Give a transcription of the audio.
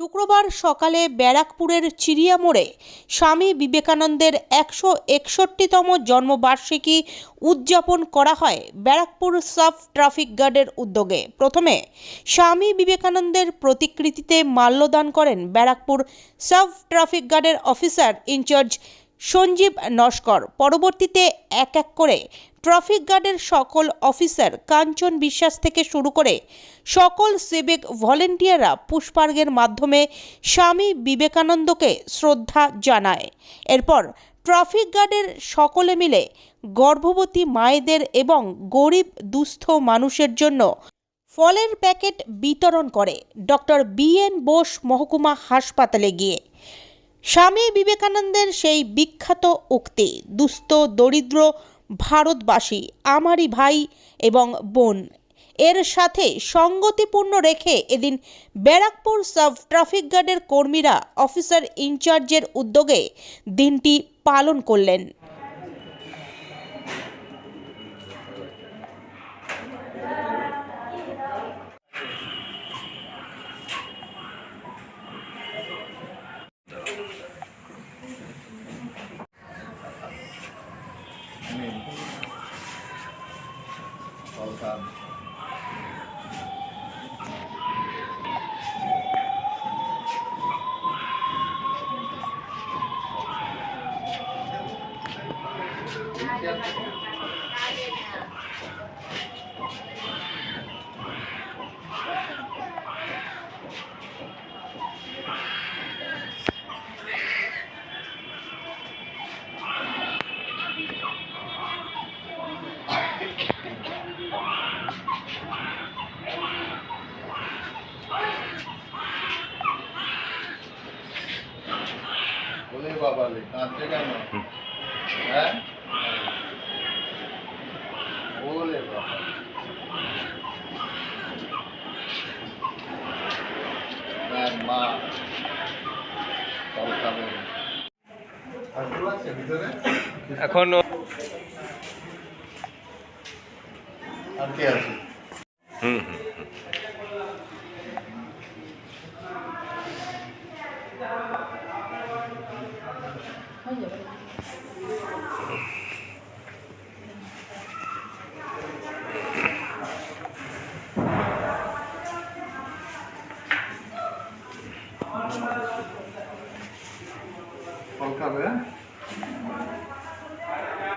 শুক্রবার সকালে ব্যারাকপুরের চিড়িয়া মোড়ে স্বামী বিবেকানন্দের একশো একষট্টিতম জন্মবার্ষিকী উদযাপন করা হয় ব্যারাকপুর সাব ট্রাফিক গার্ডের উদ্যোগে। প্রথমে স্বামী বিবেকানন্দের প্রতিকৃতিতে মাল্যদান করেন ব্যারাকপুর সাব ট্রাফিক গার্ডের অফিসার ইনচার্জ সঞ্জীব নস্কর। পরবর্তীতে এক এক করে ট্রাফিক গার্ডের সকল অফিসার কাঞ্চন বিশ্বাস থেকে শুরু করে সকল সিভিক ভলেন্টিয়াররা পুষ্পার্ঘের মাধ্যমে স্বামী বিবেকানন্দকে শ্রদ্ধা জানায়। এরপর ট্রাফিক গার্ডের সকলে মিলে গর্ভবতী মায়েদের এবং গরিব দুস্থ মানুষের জন্য ফলের প্যাকেট বিতরণ করে ডক্টর বি এন বোস মহকুমা হাসপাতালে গিয়ে। স্বামী বিবেকানন্দের সেই বিখ্যাত উক্তি, দুস্থ, দরিদ্র ভারতবাসী, আমারই ভাই এবং বোন এর সাথে সঙ্গতিপূর্ণ রেখে এদিন ব্যারাকপুর সাব ট্রাফিক গার্ডের কর্মীরা অফিসার ইনচার্জের উদ্যোগে দিনটি পালন করলেন। Gel. बाबा ले कहाँ से करना है মা এখন আর কে আছে হুম হুম। kamera.